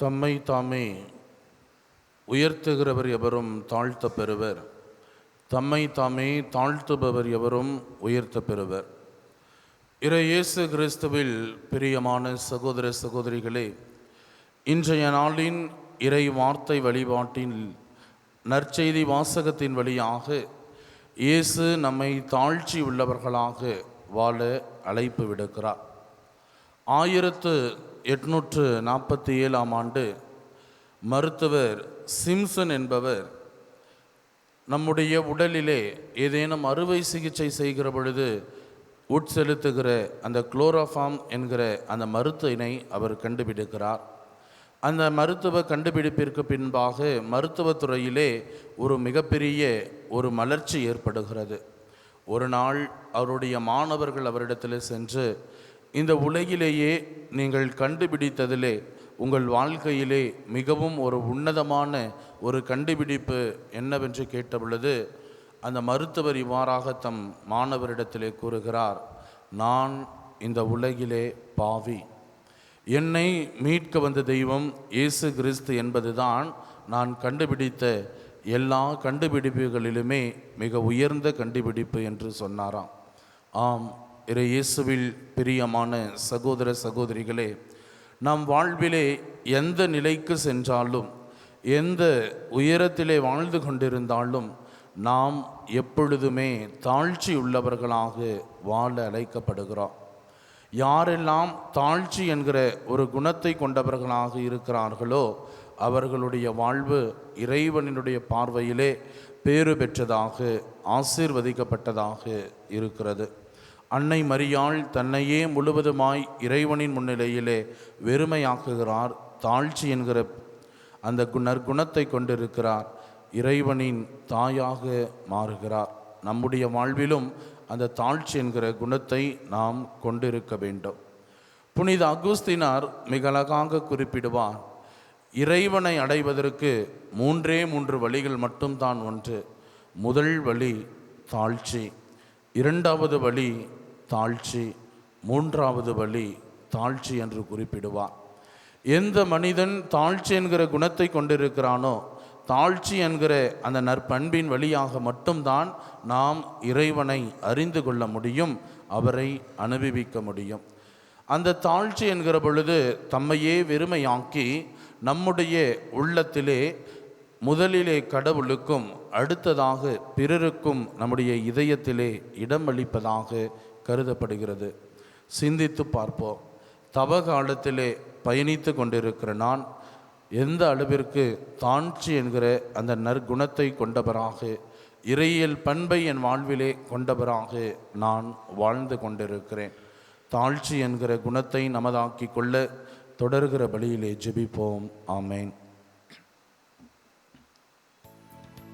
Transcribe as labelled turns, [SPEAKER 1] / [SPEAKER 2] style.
[SPEAKER 1] தம்மை தாமே உயர்த்துகிறவர் எவரும் தாழ்த்த பெறுவர். தம்மை தாமே தாழ்த்துபவர் எவரும் உயர்த்த பெறுவர். இறை இயேசு கிறிஸ்துவில் பிரியமான சகோதர சகோதரிகளே இன்றைய நாளின் இறை வார்த்தை வழிபாட்டின் நற்செய்தி வாசகத்தின் வழியாக இயேசு நம்மை தாழ்ச்சி உள்ளவர்களாக வாழ அழைப்பு விடுக்கிறார். ஆயிரத்து எட்நூற்று நாற்பத்தி ஏழாம் ஆண்டு மருத்துவர் சிம்சன் என்பவர் நம்முடைய உடலிலே ஏதேனும் அறுவை சிகிச்சை செய்கிற பொழுது உட்செலுத்துகிற அந்த குளோரோஃபார்ம் என்கிற அந்த மருத்துவினை அவர் கண்டுபிடிக்கிறார். அந்த மருத்துவ கண்டுபிடிப்பிற்கு பின்பாக மருத்துவத்துறையிலே ஒரு மிகப்பெரிய ஒரு மலர்ச்சி ஏற்படுகிறது. ஒரு நாள் அவருடைய மாணவர்கள் அவரிடத்தில் சென்று இந்த உலகிலேயே நீங்கள் கண்டுபிடித்ததிலே உங்கள் வாழ்க்கையிலே மிகவும் ஒரு உன்னதமான ஒரு கண்டுபிடிப்பு என்னவென்று கேட்ட பொழுது அந்த மருத்துவர் இவ்வாறாக தம் மாணவரிடத்திலே கூறுகிறார் நான் இந்த உலகிலே பாவி. என்னை மீட்க வந்த தெய்வம் இயேசு கிறிஸ்து என்பதுதான் நான் கண்டுபிடித்த எல்லா கண்டுபிடிப்புகளிலுமே மிக உயர்ந்த கண்டுபிடிப்பு என்று சொன்னாராம். ஆம் இறை இயேசுவில் பிரியமான சகோதர சகோதரிகளே நம் வாழ்விலே எந்த நிலைக்கு சென்றாலும் எந்த உயரத்திலே வாழ்ந்து கொண்டிருந்தாலும் நாம் எப்பொழுதுமே தாழ்ச்சி உள்ளவர்களாக வாழ அழைக்கப்படுகிறோம். யாரெல்லாம் தாழ்ச்சி என்கிற ஒரு குணத்தை கொண்டவர்களாக இருக்கிறார்களோ அவர்களுடைய வாழ்வு இறைவனினுடைய பார்வையிலே பேறு பெற்றதாக ஆசீர்வதிக்கப்பட்டதாக இருக்கிறது. அன்னை மரியாள் தன்னையே முழுவதுமாய் இறைவனின் முன்னிலையிலே வெறுமையாக்குகிறார் தாழ்ச்சி என்கிற அந்த நற்குணத்தை கொண்டிருக்கிறார் இறைவனின் தாயாக மாறுகிறார். நம்முடைய வாழ்விலும் அந்த தாழ்ச்சி என்கிற குணத்தை நாம் கொண்டிருக்க வேண்டும். புனித அகுஸ்தினார் மிக அழகாக குறிப்பிடுவார் இறைவனை அடைவதற்கு மூன்றே மூன்று வழிகள் மட்டும்தான் ஒன்று முதல் வழி தாழ்ச்சி. இரண்டாவது வழி தாழ்ச்சி மூன்றாவது வழி தாழ்ச்சி என்று குறிப்பிடுவார் எந்த மனிதன் தாழ்ச்சி என்கிற குணத்தை கொண்டிருக்கிறானோ தாழ்ச்சி என்கிற அந்த நற்பண்பின் வழியாக மட்டும்தான் நாம் இறைவனை அறிந்து கொள்ள முடியும் அவரை அனுபவிக்க முடியும். அந்த தாழ்ச்சி என்கிற பொழுது தம்மையே வெறுமையாக்கி நம்முடைய உள்ளத்திலே முதலிலே கடவுளுக்கும் அடுத்ததாக பிறருக்கும் நம்முடைய இதயத்திலே இடமளிப்பதாக கருதப்படுகிறது. சிந்தித்து பார்ப்போம். தவ காலத்திலே பயணித்து கொண்டிருக்கிற நான் எந்த அளவிற்கு தாழ்ச்சி என்கிற அந்த நற்குணத்தை கொண்டவராக இறையியல் பண்பை என் வாழ்விலே கொண்டவராக நான் வாழ்ந்து கொண்டிருக்கிறேன். தாழ்ச்சி என்கிற குணத்தை நமதாக்கி கொள்ள தொடர்கிற வழியிலே ஜெபிப்போம். ஆமேன்.